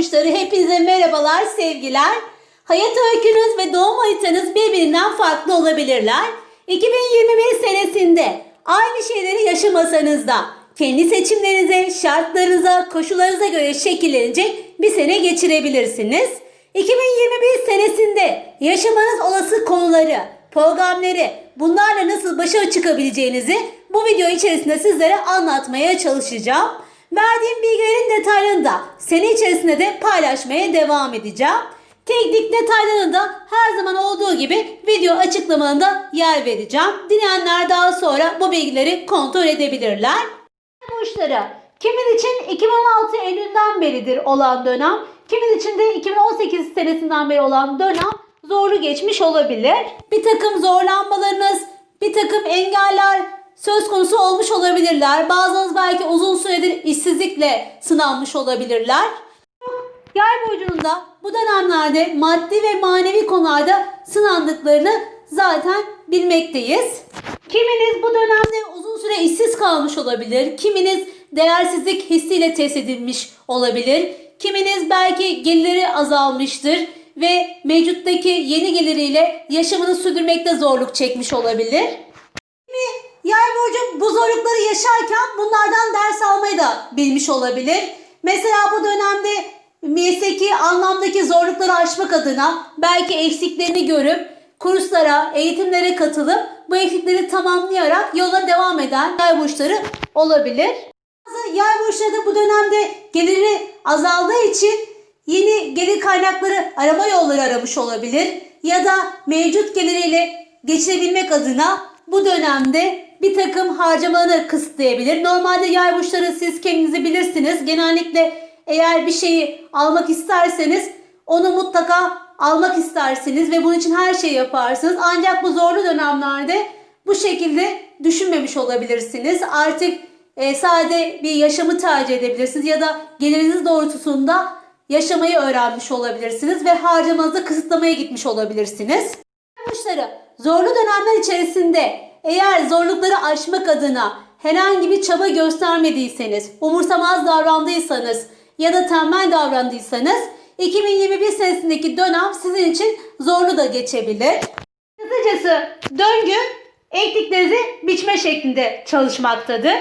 burçları hepinize merhabalar, sevgiler. Hayat öykünüz ve doğum haritanız birbirinden farklı olabilirler. 2021 senesinde aynı şeyleri yaşamasanız da kendi seçimlerinize, şartlarınıza, koşullarınıza göre şekillenecek bir sene geçirebilirsiniz. 2021 senesinde yaşamanız olası konuları, programları, bunlarla nasıl başa çıkabileceğinizi bu video içerisinde sizlere anlatmaya çalışacağım. Verdiğim bilgilerin detaylarını da sene içerisinde de paylaşmaya devam edeceğim. Teknik detaylarını da her zaman olduğu gibi video açıklamalarında yer vereceğim. Dileyenler daha sonra bu bilgileri kontrol edebilirler. Burçları kimin için 2016 Eylül'den beridir olan dönem, kimin için de 2018 senesinden beri olan dönem zorlu geçmiş olabilir. Bir takım zorlanmalarınız, söz konusu olmuş olabilirler. Bazınız belki uzun süredir işsizlikle sınanmış olabilirler. Yay burcunda bu dönemlerde maddi ve manevi konularda sınandıklarını zaten bilmekteyiz. Kiminiz bu dönemde uzun süre işsiz kalmış olabilir. Kiminiz değersizlik hissiyle test edilmiş olabilir. Kiminiz belki geliri azalmıştır ve mevcuttaki yeni geliriyle yaşamını sürdürmekte zorluk çekmiş olabilir. Yay burcu bu zorlukları yaşarken bunlardan ders almayı da bilmiş olabilir. Mesela bu dönemde mesleki anlamdaki zorlukları aşmak adına belki eksiklerini görüp kurslara, eğitimlere katılıp bu eksikleri tamamlayarak yola devam eden yay burçları olabilir. Bazı yay burçları da bu dönemde geliri azaldığı için yeni gelir kaynakları arama yolları aramış olabilir. Ya da mevcut geliriyle geçirebilmek adına bu dönemde bir takım harcamalarını kısıtlayabilir. Normalde yay burçları siz kendinizi bilirsiniz. Genellikle eğer bir şeyi almak isterseniz onu mutlaka almak istersiniz ve bunun için her şeyi yaparsınız. Ancak bu zorlu dönemlerde bu şekilde düşünmemiş olabilirsiniz. Artık e, sade bir yaşamı tercih edebilirsiniz ya da geliriniz doğrultusunda yaşamayı öğrenmiş olabilirsiniz ve harcamanızı kısıtlamaya gitmiş olabilirsiniz. Burçları zorlu dönemler içerisinde eğer zorlukları aşmak adına herhangi bir çaba göstermediyseniz, umursamaz davrandıysanız ya da tembel davrandıysanız 2021 senesindeki dönem sizin için zorlu da geçebilir. Kısacası döngü ektiklerinizi biçme şeklinde çalışmaktadır.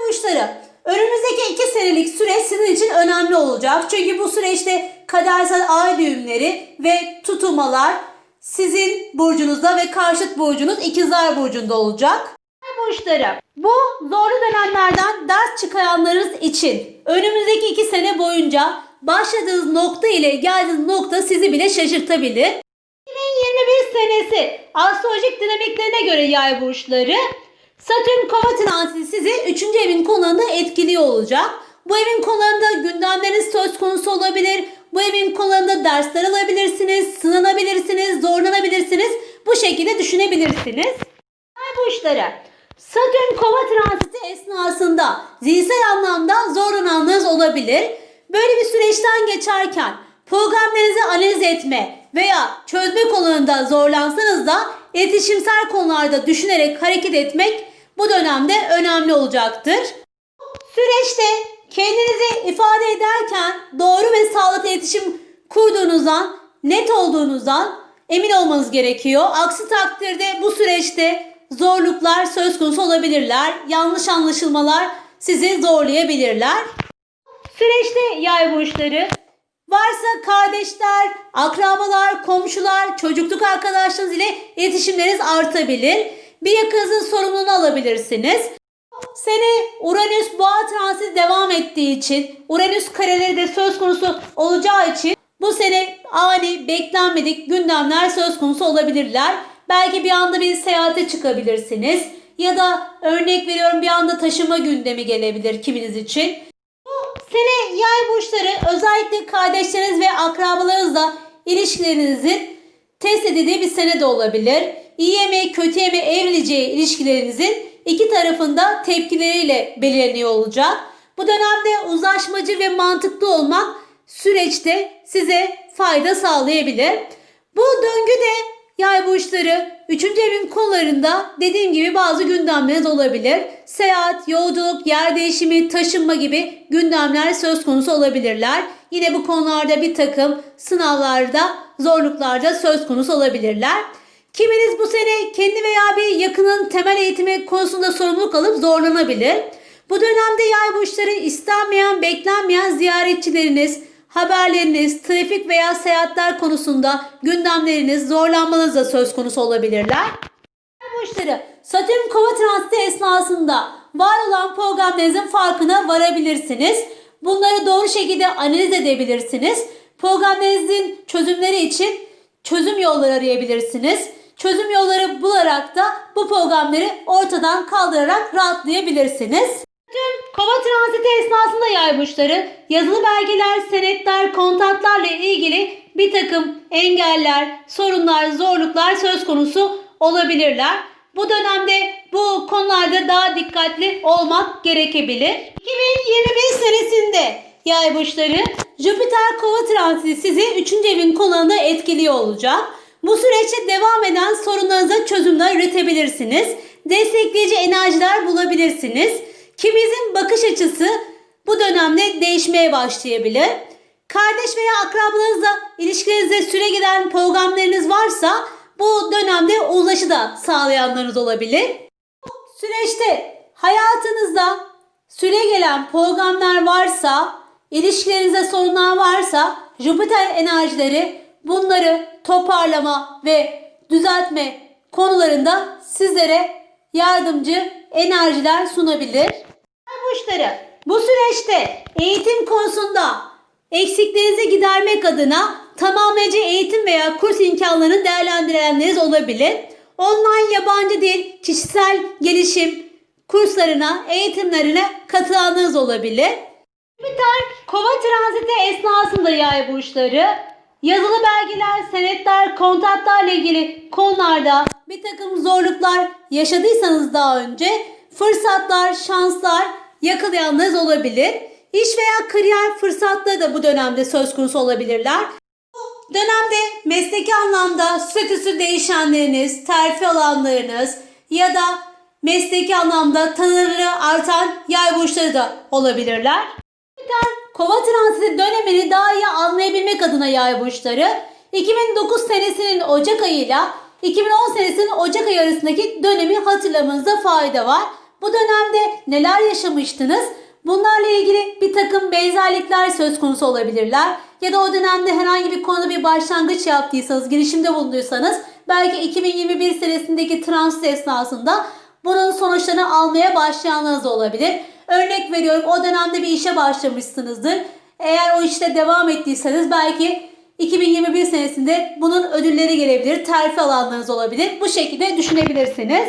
Burçları önümüzdeki iki senelik süreç sizin için önemli olacak. Çünkü bu süreçte kadersel ay düğümleri ve tutulmalar sizin burcunuzda ve karşıt burcunuz ikizler burcunda olacak. Burçları bu zorlu dönemlerden ders çıkaranlarınız için önümüzdeki iki sene boyunca başladığınız nokta ile geldiğiniz nokta sizi bile şaşırtabilir. 2021 senesi astrolojik dinamiklerine göre yay burçları Satürn kova transiti sizi 3. evin konularında etkiliyor olacak. Bu evin konularında gündemleriniz söz konusu olabilir. Bu evin konularında dersler alabilirsiniz, sınanabilirsiniz, zorlanabilirsiniz. Bu şekilde düşünebilirsiniz. Yay burçları Satürn kova transiti esnasında zihinsel anlamda zorlananlarınız olabilir. Böyle bir süreçten geçerken programlarınızı analiz etme veya çözme konularında zorlansanız da iletişimsel konularda düşünerek hareket etmek bu dönemde önemli olacaktır. Süreçte kendinizi ifade ederken doğru ve sağlıklı iletişim kurduğunuzdan, net olduğunuzdan emin olmanız gerekiyor. Aksi takdirde bu süreçte zorluklar söz konusu olabilirler. Yanlış anlaşılmalar sizi zorlayabilirler. Süreçte yay burçları varsa kardeşler, akrabalar, komşular, çocukluk arkadaşlarınız ile iletişimleriniz artabilir. Bir yakınızın sorumluluğunu alabilirsiniz. Sene Uranüs boğa transiti devam ettiği için Uranüs kareleri de söz konusu olacağı için bu sene ani beklenmedik gündemler söz konusu olabilirler. Belki bir anda bir seyahate çıkabilirsiniz. Ya da örnek veriyorum bir anda taşıma gündemi gelebilir kiminiz için. Sene yay burçları özellikle kardeşleriniz ve akrabalarınızla ilişkilerinizin test edildiği bir sene de olabilir. İyiye mi kötüye mi evrileceği ilişkilerinizin iki tarafında tepkileriyle belirleniyor olacak. Bu dönemde uzlaşmacı ve mantıklı olmak süreçte size fayda sağlayabilir. Bu döngü de Yay burçları 3. evin konularında dediğim gibi bazı gündemleriniz olabilir. Seyahat, yolculuk, yer değişimi, taşınma gibi gündemler söz konusu olabilirler. Yine bu konularda bir takım sınavlarda, zorluklarda söz konusu olabilirler. Kiminiz bu sene kendi veya bir yakının temel eğitimi konusunda sorumluluk alıp zorlanabilir. Bu dönemde yay burçları istenmeyen, beklenmeyen ziyaretçileriniz, haberleriniz, trafik veya seyahatler konusunda gündemleriniz, zorlanmanız da söz konusu olabilirler. Yay burçları Satürn kova transiti esnasında var olan problemlerinizin farkına varabilirsiniz. Bunları doğru şekilde analiz edebilirsiniz. Problemlerinizin çözümleri için çözüm yolları arayabilirsiniz. Çözüm yolları bularak da bu problemleri ortadan kaldırarak rahatlayabilirsiniz. Tüm kova transiti esnasında yay burçları yazılı belgeler, senetler, kontaklarla ilgili bir takım engeller, sorunlar, zorluklar söz konusu olabilirler. Bu dönemde bu konularda daha dikkatli olmak gerekebilir. 2021 senesinde yay burçları Jüpiter kova transiti sizi 3. evin konularında etkiliyor olacak. Bu süreçte devam eden sorunlarınıza çözümler üretebilirsiniz. Destekleyici enerjiler bulabilirsiniz. Kiminizin bakış açısı bu dönemde değişmeye başlayabilir. Kardeş veya akrabalarınızla ilişkilerinizde süre giden programlarınız varsa bu dönemde ulaşı da sağlayanlarınız olabilir. Bu süreçte hayatınızda süre gelen programlar varsa, ilişkilerinizde sorunlar varsa Jüpiter enerjileri bunları toparlama ve düzeltme konularında sizlere yardımcı enerjiler sunabilir. Burçları bu süreçte eğitim konusunda eksiklerinizi gidermek adına tamamlayıcı eğitim veya kurs imkanlarını değerlendirenleriniz olabilir. Online yabancı dil, kişisel gelişim kurslarına, eğitimlerine katılanlarınız olabilir. Jüpiter kova transiti esnasında yay burçları yazılı belgeler, senetler, kontaklarla ilgili konularda bir takım zorluklar yaşadıysanız daha önce fırsatlar, şanslar yakalayanlarınız olabilir. İş veya kariyer fırsatları da bu dönemde söz konusu olabilirler. Bu dönemde mesleki anlamda statüsü değişenleriniz, terfi alanlarınız ya da mesleki anlamda tanınırlığı artan yay burçları da olabilirler. Jüpiter kova transiti dönemini daha iyi anlayabilmek adına yay burçları 2009 senesinin Ocak ayıyla 2010 senesinin Ocak ayı arasındaki dönemi hatırlamanızda fayda var. Bu dönemde neler yaşamıştınız? Bunlarla ilgili bir takım benzerlikler söz konusu olabilirler. Ya da o dönemde herhangi bir konuda bir başlangıç yaptıysanız, girişimde bulunduysanız belki 2021 senesindeki transit esnasında bunun sonuçlarını almaya başlayanlarınız olabilir. Örnek veriyorum o dönemde bir işe başlamışsınızdır. Eğer o işte devam ettiyseniz belki 2021 senesinde bunun ödülleri gelebilir, terfi alanlarınız olabilir. Bu şekilde düşünebilirsiniz.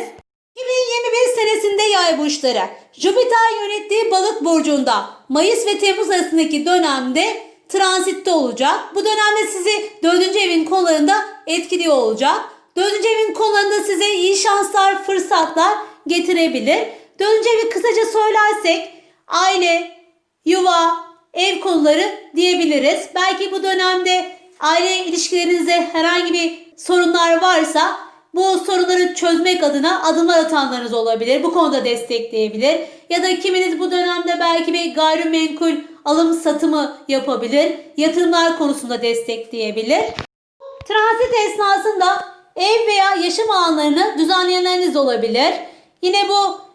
2021 senesinde yay burçları Jüpiter yönettiği balık burcunda Mayıs ve Temmuz arasındaki dönemde transitte olacak. Bu dönemde sizi 4. evin konularında etkiliyor olacak. 4. evin konularında size iyi şanslar, fırsatlar getirebilir. 4. evi kısaca söylersek aile, yuva, ev konuları diyebiliriz. Belki bu dönemde aile ilişkilerinizde herhangi bir sorunlar varsa bu sorunları çözmek adına adımlar atanlarınız olabilir. Bu konuda destekleyebilir. Ya da kiminiz bu dönemde belki bir gayrimenkul alım satımı yapabilir. Yatırımlar konusunda destekleyebilir. Transit esnasında ev veya yaşam alanlarını düzenleyenleriniz olabilir. Yine bu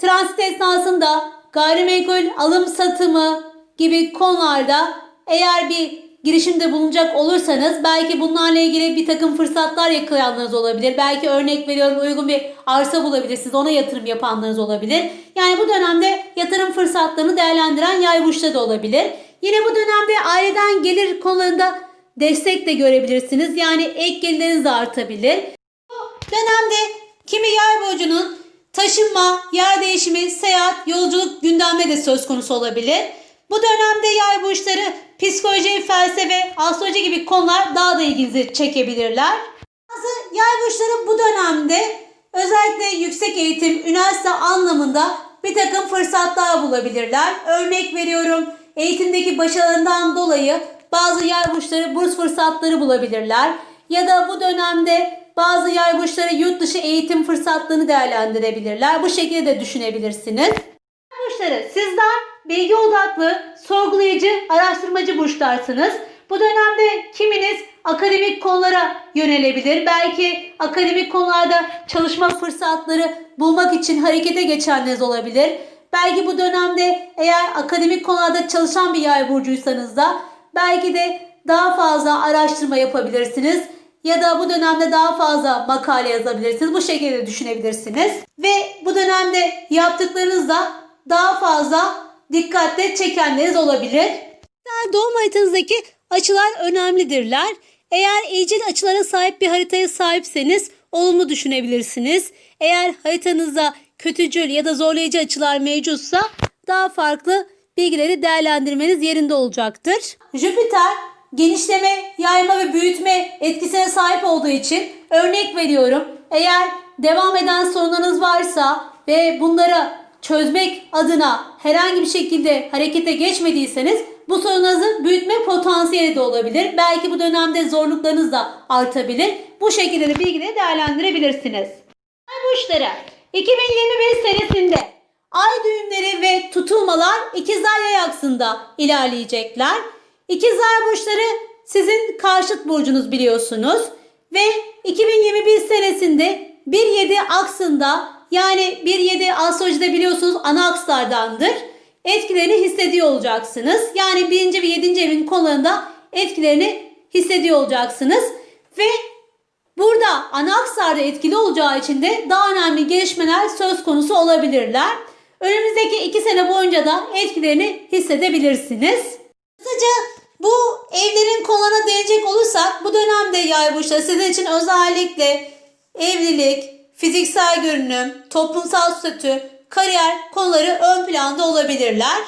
transit esnasında gayrimenkul alım satımı gibi konularda eğer bir girişimde bulunacak olursanız belki bunlarla ilgili bir takım fırsatlar yakalayanlarınız olabilir. Belki örnek veriyorum uygun bir arsa bulabilirsiniz. Ona yatırım yapanlarınız olabilir. Yani bu dönemde yatırım fırsatlarını değerlendiren yay burçları da olabilir. Yine bu dönemde aileden gelir konularında destek de görebilirsiniz. Yani ek gelirleriniz de artabilir. Bu dönemde kimi yay burcunun taşınma, yer değişimi, seyahat, yolculuk gündemde de söz konusu olabilir. Bu dönemde yay burçları psikoloji, felsefe, astroloji gibi konular daha da ilginizi çekebilirler. Bazı yay burçları bu dönemde özellikle yüksek eğitim, üniversite anlamında bir takım fırsatlar bulabilirler. Örnek veriyorum eğitimdeki başarılarından dolayı bazı yay burçları burs fırsatları bulabilirler. Ya da bu dönemde bazı yay burçları yurt dışı eğitim fırsatlarını değerlendirebilirler. Bu şekilde de düşünebilirsiniz. Burçları sizler bilgi odaklı, sorgulayıcı, araştırmacı burçlarsınız. Bu dönemde kiminiz akademik konulara yönelebilir. Belki akademik konularda çalışma fırsatları bulmak için harekete geçenleriniz olabilir. Belki bu dönemde eğer akademik konularda çalışan bir yay burcuysanız da belki de daha fazla araştırma yapabilirsiniz. Ya da bu dönemde daha fazla makale yazabilirsiniz. Bu şekilde düşünebilirsiniz. Ve bu dönemde yaptıklarınızda daha fazla dikkatle çekenleriniz olabilir. Doğum haritanızdaki açılar önemlidirler. Eğer iyicil açılara sahip bir haritaya sahipseniz olumlu düşünebilirsiniz. Eğer haritanızda kötücül ya da zorlayıcı açılar mevcutsa daha farklı bilgileri değerlendirmeniz yerinde olacaktır. Jüpiter genişleme, yayma ve büyütme etkisine sahip olduğu için örnek veriyorum. Eğer devam eden sorunlarınız varsa ve bunlara çözmek adına herhangi bir şekilde harekete geçmediyseniz bu sorunlarınızı büyütme potansiyeli de olabilir. Belki bu dönemde zorluklarınız da artabilir. Bu şekilde de bilgileri değerlendirebilirsiniz. Ay burçları 2021 senesinde ay düğümleri ve tutulmalar ikizler yay aksında ilerleyecekler. İkizler burçları sizin karşıt burcunuz biliyorsunuz. Ve 2021 senesinde 1-7 aksında yani 1-7 astrolojide biliyorsunuz ana akslardandır. Etkilerini hissediyor olacaksınız. Yani 1. ve 7. evin konularında etkilerini hissediyor olacaksınız. Ve Burada ana aksarda etkili olacağı için de daha önemli gelişmeler söz konusu olabilirler. Önümüzdeki iki sene boyunca da etkilerini hissedebilirsiniz. Kısaca bu evlerin konularına değinecek olursak bu dönemde yay burçları sizin için özellikle evlilik, fiziksel görünüm, toplumsal statü, kariyer konuları ön planda olabilirler.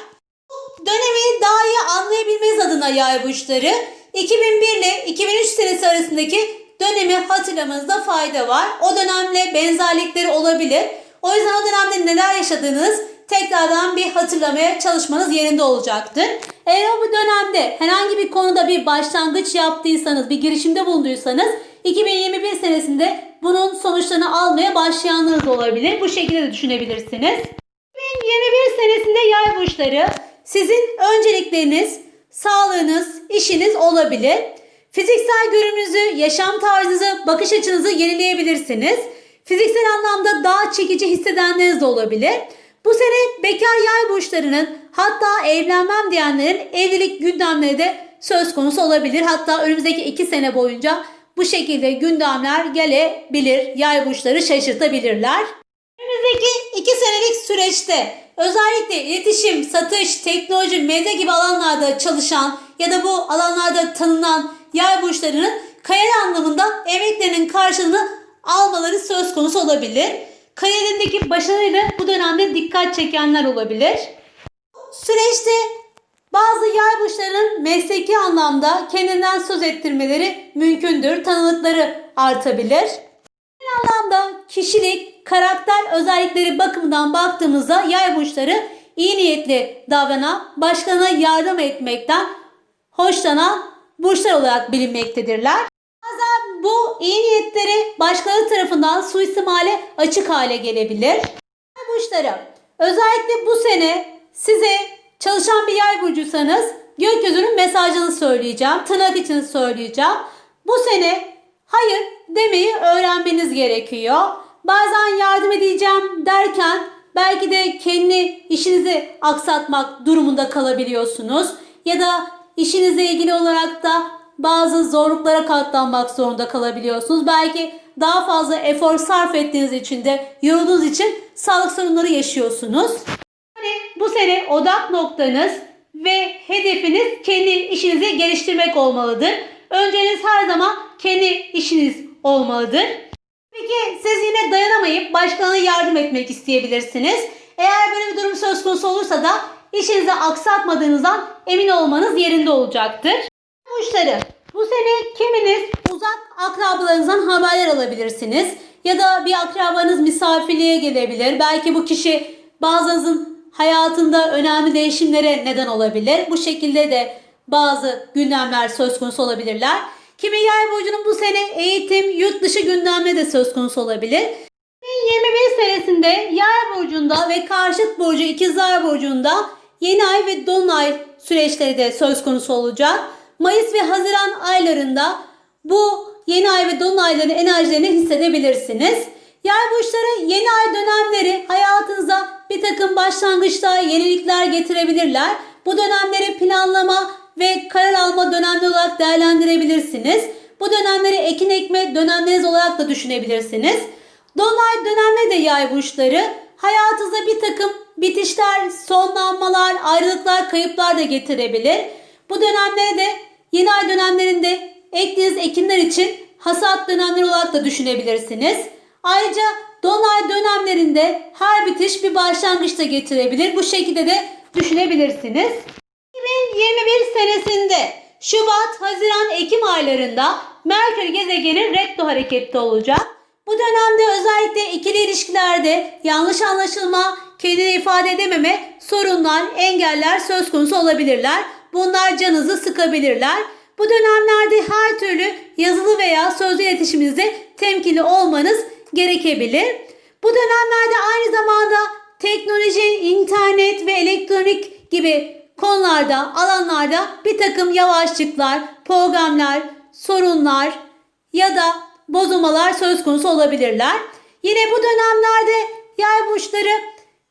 Dönemi daha iyi anlayabilmeniz adına yay burçları 2001 ile 2003 senesi arasındaki dönemi hatırlamanızda fayda var. O dönemle benzerlikleri olabilir. O yüzden o dönemde neler yaşadığınız tekrardan bir hatırlamaya çalışmanız yerinde olacaktır. Eğer bu dönemde herhangi bir konuda bir başlangıç yaptıysanız, bir girişimde bulunduysanız 2021 senesinde bunun sonuçlarını almaya başlayanlarınız olabilir. Bu şekilde de düşünebilirsiniz. 2021 senesinde yay burçları sizin öncelikleriniz, sağlığınız, işiniz olabilir. Fiziksel görünümünüzü, yaşam tarzınızı, bakış açınızı yenileyebilirsiniz. Fiziksel anlamda daha çekici hissedenleriniz de olabilir. Bu sene bekar yay burçlarının hatta evlenmem diyenlerin evlilik gündemleri de söz konusu olabilir. Hatta önümüzdeki iki sene boyunca bu şekilde gündemler gelebilir. Yay burçları şaşırtabilirler. Önümüzdeki iki senelik süreçte özellikle iletişim, satış, teknoloji, medya gibi alanlarda çalışan ya da bu alanlarda tanınan yay burçlarının kariyer anlamında emeklerinin karşılığını almaları söz konusu olabilir. Kariyerindeki başarıyla bu dönemde dikkat çekenler olabilir. Süreçte bazı yay burçlarının mesleki anlamda kendinden söz ettirmeleri mümkündür. Tanınıkları artabilir. Genel anlamda kişilik, karakter özellikleri bakımından baktığımızda yay burçları iyi niyetli davranan, başkalarına yardım etmekten hoşlanan burçlar olarak bilinmektedirler. Bu iyi niyetleri başkaları tarafından suistimale açık hale gelebilir. Yay burçları özellikle bu sene size çalışan bir yay burcuysanız gökyüzünün mesajını söyleyeceğim. Tırnak için söyleyeceğim. Bu sene hayır demeyi öğrenmeniz gerekiyor. Bazen yardım edeceğim derken belki de kendi işinizi aksatmak durumunda kalabiliyorsunuz. Ya da işinizle ilgili olarak da bazı zorluklara katlanmak zorunda kalabiliyorsunuz. Belki daha fazla efor sarf ettiğiniz için de yorulduğunuz için sağlık sorunları yaşıyorsunuz. Yani bu sene odak noktanız ve hedefiniz kendi işinizi geliştirmek olmalıdır. Önceniz her zaman kendi işiniz olmalıdır. Peki siz yine dayanamayıp başkalarına yardım etmek isteyebilirsiniz. Eğer böyle bir durum söz konusu olursa da işinizi aksatmadığınızdan emin olmanız yerinde olacaktır. Burçları bu sene kiminiz uzak akrabalarınızdan haberler alabilirsiniz. Ya da bir akrabanız misafirliğe gelebilir. Belki bu kişi bazınızın hayatında önemli değişimlere neden olabilir. Bu şekilde de bazı gündemler söz konusu olabilirler. Kimi yay burcunun bu sene eğitim, yurt dışı gündemde de söz konusu olabilir. 2021 senesinde yay burcunda ve karşıt burcu ikizler burcunda yeni ay ve dolunay süreçleri de söz konusu olacak. Mayıs ve Haziran aylarında bu yeni ay ve dolunayların enerjilerini hissedebilirsiniz. Yay burçları yeni ay dönemleri hayatınıza bir takım başlangıçlar, yenilikler getirebilirler. Bu dönemleri planlama ve karar alma dönemleri olarak değerlendirebilirsiniz. Bu dönemleri ekin ekme dönemleriniz olarak da düşünebilirsiniz. Dolunay dönemleri de yay burçları hayatınıza bir takım bitişler, sonlanmalar, ayrılıklar, kayıplar da getirebilir. Bu dönemleri de yeni ay dönemlerinde ektiğiniz ekinler için hasat dönemleri olarak da düşünebilirsiniz. Ayrıca dolunay dönemlerinde her bitiş bir başlangıç da getirebilir. Bu şekilde de düşünebilirsiniz. 2021 senesinde Şubat, Haziran, Ekim aylarında Merkür gezegeni retro harekette olacak. Bu dönemde özellikle ikili ilişkilerde yanlış anlaşılma, kendini ifade edememe, sorunlar, engeller söz konusu olabilirler. Bunlar canınızı sıkabilirler. Bu dönemlerde her türlü yazılı veya sözlü iletişiminizde temkinli olmanız gerekebilir. Bu dönemlerde aynı zamanda teknoloji, internet ve elektronik gibi konularda, alanlarda bir takım yavaşlıklar, programlar, sorunlar ya da bozulmalar söz konusu olabilirler. Yine bu dönemlerde yay burçları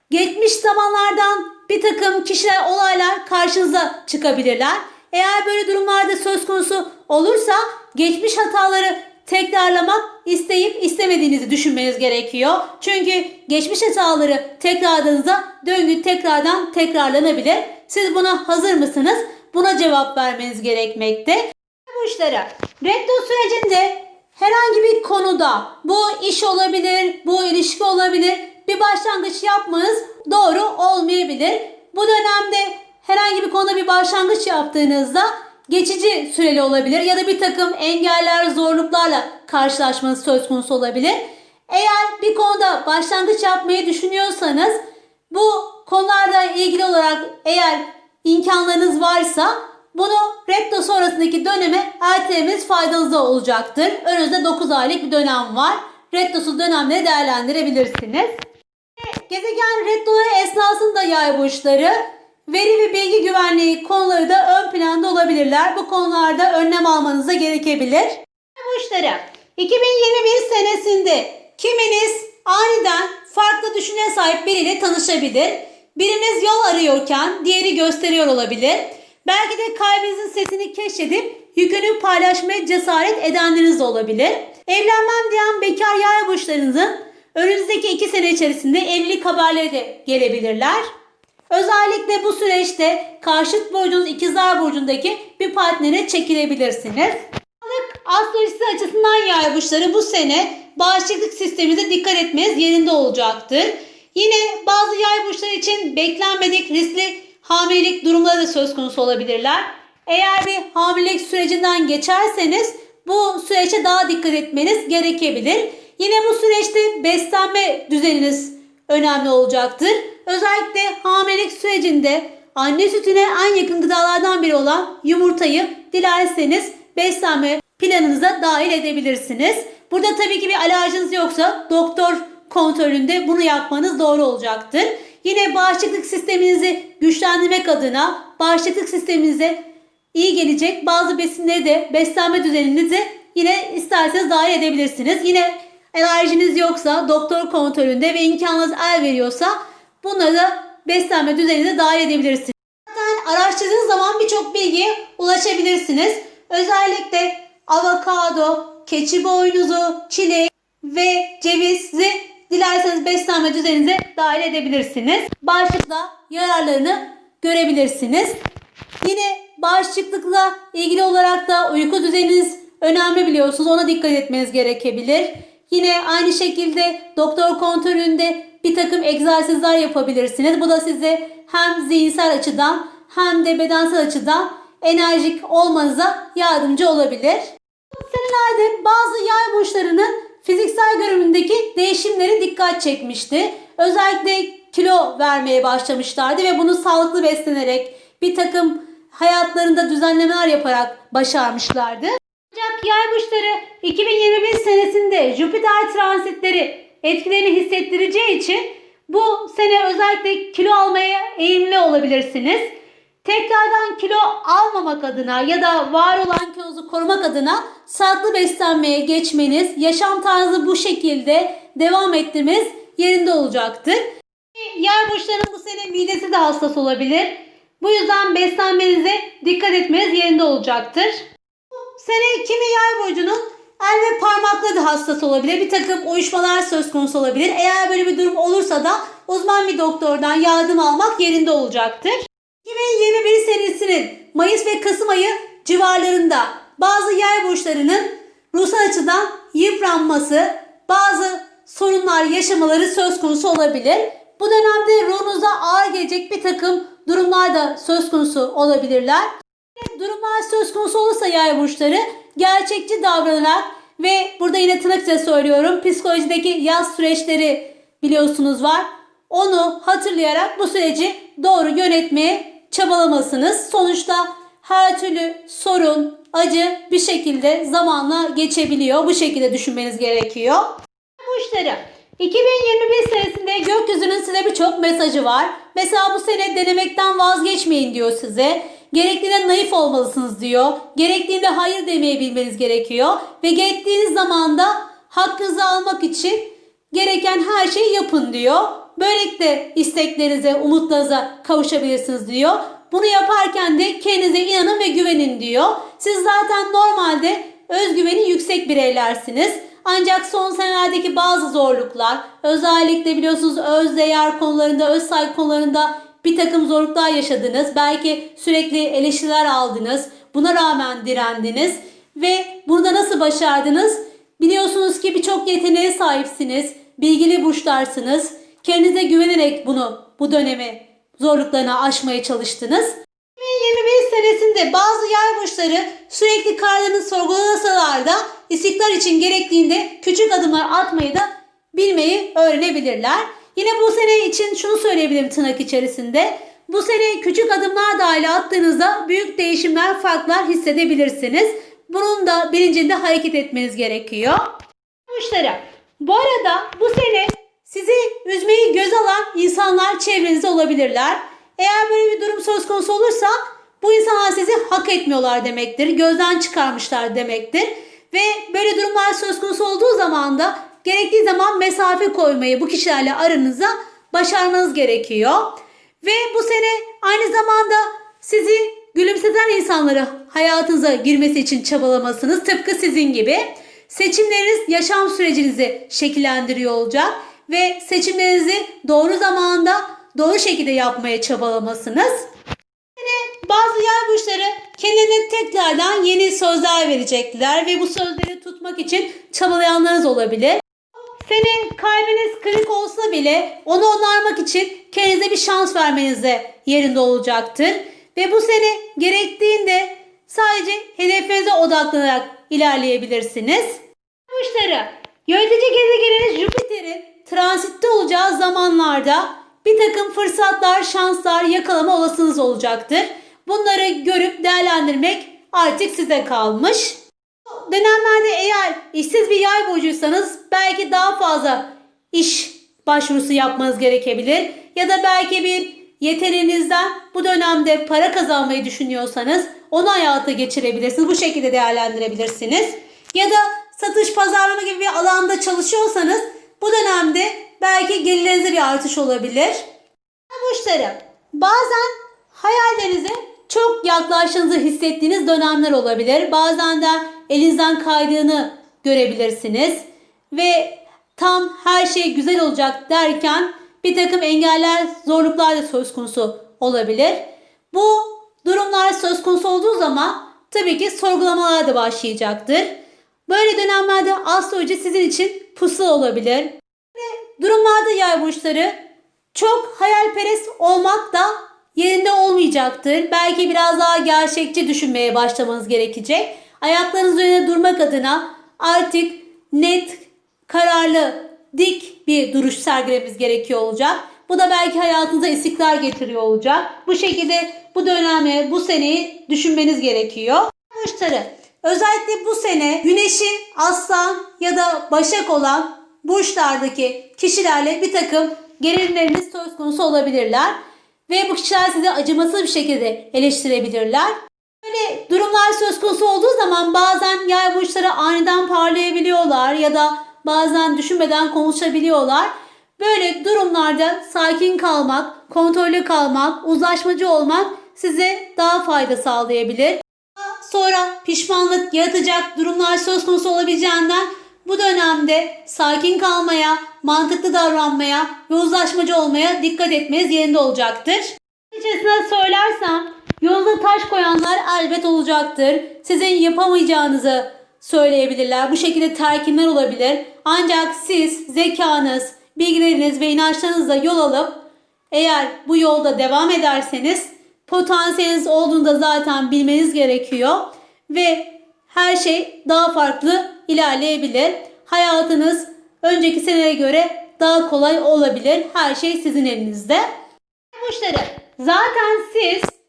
geçmiş zamanlardan bir takım kişisel olaylar karşınıza çıkabilirler. Eğer böyle durumlarda söz konusu olursa geçmiş hataları tekrarlamak isteyip istemediğinizi düşünmeniz gerekiyor. Çünkü geçmiş hataları tekrarladığınızda döngü tekrardan tekrarlanabilir. Siz buna hazır mısınız? Buna cevap vermeniz gerekmekte. Burçlara retro sürecinde herhangi bir konuda bu iş olabilir, bu ilişki olabilir bir başlangıç yapmanız doğru olmayabilir. Bu dönemde herhangi bir konuda bir başlangıç yaptığınızda geçici süreli olabilir ya da bir takım engeller, zorluklarla karşılaşmanız söz konusu olabilir. Eğer bir konuda başlangıç yapmayı düşünüyorsanız bu konularla ilgili olarak eğer imkanlarınız varsa bunu retro sonrasındaki döneme ertelemeniz faydanıza olacaktır. Önünüzde 9 aylık bir dönem var. Retrosuz dönemleri değerlendirebilirsiniz. Gezegen retroları esnasında yay burçları veri ve bilgi güvenliği konuları da ön planda olabilirler. Bu konularda önlem almanıza gerekebilir. Burçları 2021 senesinde kiminiz aniden farklı düşünce sahip biriyle tanışabilir. Biriniz yol arıyorken diğeri gösteriyor olabilir. Belki de kalbinizin sesini keşfedip yükünü paylaşmaya cesaret edenleriniz de olabilir. Evlenmem diyen bekar yay burçlarınızın önümüzdeki iki sene içerisinde evlilik haberleri de gelebilirler. Özellikle bu süreçte karşıt burcunuz ikizler burcundaki bir partnere çekilebilirsiniz. Sağlık astrolojisi açısından yay burçları bu sene bağışıklık sisteminize dikkat etmeniz yerinde olacaktır. Yine bazı yay burçları için beklenmedik riskli hamilelik durumları da söz konusu olabilirler. Eğer bir hamilelik sürecinden geçerseniz bu süreçte daha dikkat etmeniz gerekebilir. Yine bu süreçte beslenme düzeniniz önemli olacaktır. Özellikle hamilelik sürecinde anne sütüne en yakın gıdalardan biri olan yumurtayı dilerseniz beslenme planınıza dahil edebilirsiniz. Burada tabii ki bir alerjiniz yoksa doktor kontrolünde bunu yapmanız doğru olacaktır. Yine bağışıklık sisteminizi güçlendirmek adına bağışıklık sisteminize iyi gelecek bazı besinleri de beslenme düzeninizi yine isterseniz dahil edebilirsiniz. Yine alerjiniz yoksa doktor kontrolünde ve imkanınız el veriyorsa bunları beslenme düzeninize dahil edebilirsiniz. Zaten araştırdığınız zaman birçok bilgiye ulaşabilirsiniz. Özellikle avokado, keçi boynuzu, çilek ve cevizi dilerseniz beslenme düzeninize dahil edebilirsiniz. Bağışıklığa yararlarını görebilirsiniz. Yine bağışıklıkla ilgili olarak da uyku düzeniniz önemli biliyorsunuz. Ona dikkat etmeniz gerekebilir. Yine aynı şekilde doktor kontrolünde bir takım egzersizler yapabilirsiniz. Bu da size hem zihinsel açıdan hem de bedensel açıdan enerjik olmanıza yardımcı olabilir. Senelerde bazı yay burçlarının fiziksel görünümündeki değişimleri dikkat çekmişti. Özellikle kilo vermeye başlamışlardı ve bunu sağlıklı beslenerek bir takım hayatlarında düzenlemeler yaparak başarmışlardı. Ancak yay burçları 2021 senesinde Jüpiter transitleri etkilerini hissettireceği için bu sene özellikle kilo almaya eğilimli olabilirsiniz. Tekrardan kilo almamak adına ya da var olan kilonuzu korumak adına sağlıklı beslenmeye geçmeniz, yaşam tarzı bu şekilde devam ettirmeniz yerinde olacaktır. Yay burçlarının bu sene midesi de hassas olabilir. Bu yüzden beslenmenize dikkat etmeniz yerinde olacaktır. Sene kimi yay burcunun el ve parmakları da hassas olabilir. Bir takım uyuşmalar söz konusu olabilir. Eğer böyle bir durum olursa da uzman bir doktordan yardım almak yerinde olacaktır. 2021 senesinin Mayıs ve Kasım ayı civarlarında bazı yay burçlarının ruhsal açıdan yıpranması, bazı sorunlar yaşamaları söz konusu olabilir. Bu dönemde ruhunuza ağır gelecek bir takım durumlar da söz konusu olabilirler. Durumlar söz konusu olursa yay burçları gerçekçi davranarak ve burada yine tırnakça söylüyorum psikolojideki yaz süreçleri biliyorsunuz var. Onu hatırlayarak bu süreci doğru yönetmeye çabalamasınız. Sonuçta her türlü sorun, acı bir şekilde zamanla geçebiliyor. Bu şekilde düşünmeniz gerekiyor. Burçları 2021 senesinde gökyüzünün size birçok mesajı var. Mesela bu sene denemekten vazgeçmeyin diyor size. Gerektiğinde naif olmalısınız diyor. Gerektiğinde hayır demeyi bilmeniz gerekiyor. Ve gerektiğiniz zamanda hakkınızı almak için gereken her şeyi yapın diyor. Böylelikle isteklerinize, umutlarınıza kavuşabilirsiniz diyor. Bunu yaparken de kendinize inanın ve güvenin diyor. Siz zaten normalde özgüveni yüksek bireylersiniz. Ancak son senelerdeki bazı zorluklar, özellikle biliyorsunuz öz değer konularında, öz saygı konularında bir takım zorluklar yaşadınız. Belki sürekli eleştiriler aldınız. Buna rağmen direndiniz. Ve burada nasıl başardınız? Biliyorsunuz ki birçok yeteneğe sahipsiniz. Bilgili burçlarsınız. Kendinize güvenerek bunu, bu dönemi zorluklarını aşmaya çalıştınız. 2021 senesinde bazı yay burçları sürekli karlarını sorgulasalar da istikrar için gerektiğinde küçük adımlar atmayı da bilmeyi öğrenebilirler. Yine bu sene için şunu söyleyebilirim tırnak içerisinde. Bu sene küçük adımlar dahil attığınızda büyük değişimler, farklar hissedebilirsiniz. Bunun da bilincinde hareket etmeniz gerekiyor. Burçları. Bu arada bu sene sizi üzmeyi göz alan insanlar çevrenizde olabilirler. Eğer böyle bir durum söz konusu olursa bu insanlar sizi hak etmiyorlar demektir. Gözden çıkarmışlar demektir. Ve böyle durumlar söz konusu olduğu zaman da gerektiği zaman mesafe koymayı bu kişilerle aranıza başarmanız gerekiyor. Ve bu sene aynı zamanda sizi gülümseten insanları hayatınıza girmesi için çabalamasınız. Tıpkı sizin gibi. Seçimleriniz yaşam sürecinizi şekillendiriyor olacak ve seçimlerinizi doğru zamanda doğru şekilde yapmaya çabalamasınız. Yine bazı yay burçları kendilerine tekrardan yeni sözler verecekler ve bu sözleri tutmak için çabalayanlarınız olabilir. Senin kalbiniz kırık olsa bile onu onarmak için kendinize bir şans vermenize yerinde olacaktır. Ve bu sene gerektiğinde sadece hedefinize odaklanarak ilerleyebilirsiniz. Burçları yönetici gezegeniniz Jüpiter'in transitte olacağı zamanlarda bir takım fırsatlar, şanslar yakalama olasılığınız olacaktır. Bunları görüp değerlendirmek artık size kalmış. Dönemlerde eğer işsiz bir yay burcuysanız belki daha fazla iş başvurusu yapmanız gerekebilir. Ya da belki bir yeteneğinizden bu dönemde para kazanmayı düşünüyorsanız onu hayata geçirebilirsiniz. Bu şekilde değerlendirebilirsiniz. Ya da satış pazarlama gibi bir alanda çalışıyorsanız bu dönemde belki gelirlerinize bir artış olabilir. Burçları bazen hayallerinize çok yaklaştığınızı hissettiğiniz dönemler olabilir. Bazen de elinizden kaydığını görebilirsiniz. Ve tam her şey güzel olacak derken bir takım engeller, zorluklar da söz konusu olabilir. Bu durumlar söz konusu olduğu zaman tabii ki sorgulamalar da başlayacaktır. Böyle dönemlerde astroloji sizin için pusula olabilir. Durumlarda yay burçları çok hayalperest olmak da yerinde olmayacaktır. Belki biraz daha gerçekçi düşünmeye başlamanız gerekecek. Ayaklarınız üzerine durmak adına artık net, kararlı, dik bir duruş sergilememiz gerekiyor olacak. Bu da belki hayatınıza istikrar getiriyor olacak. Bu şekilde bu dönemi, bu seneyi düşünmeniz gerekiyor. Burçları özellikle bu sene Güneşi Aslan ya da Başak olan burçlardaki kişilerle bir takım gerilimleriniz söz konusu olabilirler. Ve bu kişiler sizi acımasız bir şekilde eleştirebilirler. Böyle durumlar söz konusu olduğu zaman bazen yay burçları aniden parlayabiliyorlar ya da bazen düşünmeden konuşabiliyorlar. Böyle durumlarda sakin kalmak, kontrollü kalmak, uzlaşmacı olmak size daha fayda sağlayabilir. Sonra pişmanlık yaratacak durumlar söz konusu olabileceğinden bu dönemde sakin kalmaya, mantıklı davranmaya ve uzlaşmacı olmaya dikkat etmeniz yerinde olacaktır. İçerisine söylersem yolda taş koyanlar elbet olacaktır. Sizin yapamayacağınızı söyleyebilirler. Bu şekilde terkinler olabilir. Ancak siz zekanız, bilgileriniz ve inançlarınızla yol alıp eğer bu yolda devam ederseniz potansiyeliniz olduğunda zaten bilmeniz gerekiyor ve her şey daha farklı ilerleyebilir. Hayatınız önceki senelere göre daha kolay olabilir. Her şey sizin elinizde. Burçları zaten siz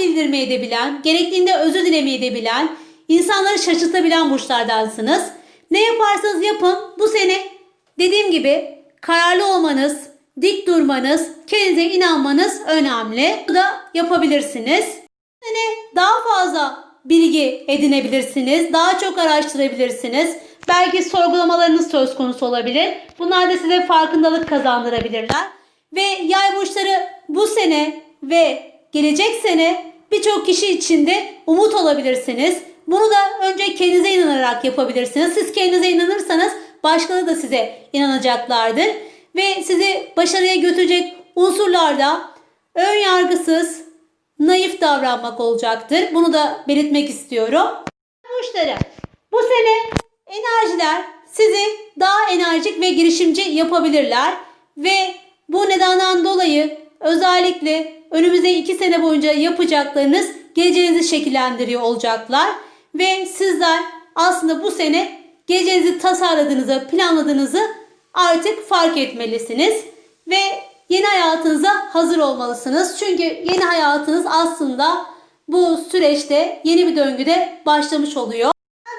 gerektiğinde had bildirmeyi de bilen, gerektiğinde özür dilemeyi de bilen, insanları şaşırtabilen burçlardansınız. Ne yaparsanız yapın bu sene dediğim gibi kararlı olmanız, dik durmanız, kendinize inanmanız önemli. Bu da yapabilirsiniz. Sene daha fazla bilgi edinebilirsiniz, daha çok araştırabilirsiniz. Belki sorgulamalarınız söz konusu olabilir. Bunlar da size farkındalık kazandırabilirler. Ve yay burçları bu sene ve gelecek sene birçok kişi için de umut olabilirsiniz. Bunu da önce kendinize inanarak yapabilirsiniz. Siz kendinize inanırsanız başkaları da size inanacaklardır. Ve sizi başarıya götürecek unsurlarda ön yargısız, naif davranmak olacaktır. Bunu da belirtmek istiyorum. Burçları bu sene enerjiler sizi daha enerjik ve girişimci yapabilirler. Ve bu nedenden dolayı özellikle önümüzdeki iki sene boyunca yapacaklarınız geleceğinizi şekillendiriyor olacaklar. Ve sizler aslında bu sene geleceğinizi tasarladığınızı, planladığınızı artık fark etmelisiniz. Ve yeni hayatınıza hazır olmalısınız. Çünkü yeni hayatınız aslında bu süreçte yeni bir döngüde başlamış oluyor.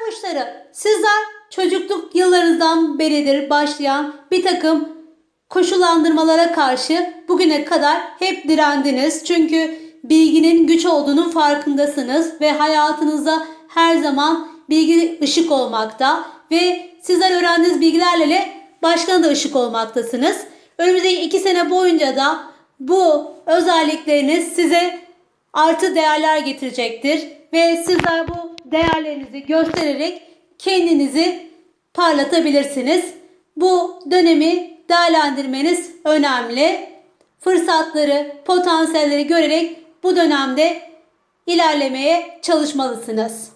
Burçları sizler çocukluk yıllarınızdan beridir başlayan bir takım koşullandırmalara karşı bugüne kadar hep direndiniz. Çünkü bilginin güç olduğunun farkındasınız ve hayatınızda her zaman bilgi ışık olmakta ve sizler öğrendiğiniz bilgilerle başkana da ışık olmaktasınız. Önümüzdeki iki sene boyunca da bu özellikleriniz size artı değerler getirecektir ve sizler bu değerlerinizi göstererek kendinizi parlatabilirsiniz. Bu dönemi değerlendirmeniz önemli. Fırsatları, potansiyelleri görerek bu dönemde ilerlemeye çalışmalısınız.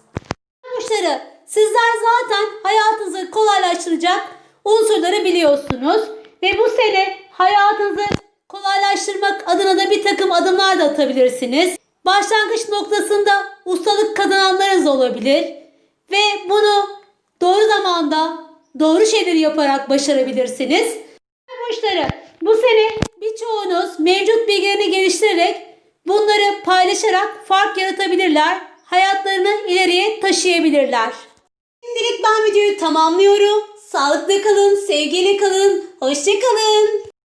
Burçları sizler zaten hayatınızı kolaylaştıracak unsurları biliyorsunuz. Ve bu sene hayatınızı kolaylaştırmak adına da bir takım adımlar da atabilirsiniz. Başlangıç noktasında ustalık kazananlarınız olabilir. Ve bunu doğru zamanda doğru şeyleri yaparak başarabilirsiniz. Burçları bu sene birçoğunuz mevcut bilgilerini geliştirerek bunları paylaşarak fark yaratabilirler. Hayatlarını ileriye taşıyabilirler. Şimdilik ben videoyu tamamlıyorum. Sağlıklı kalın, sevgiyle kalın, hoşça kalın.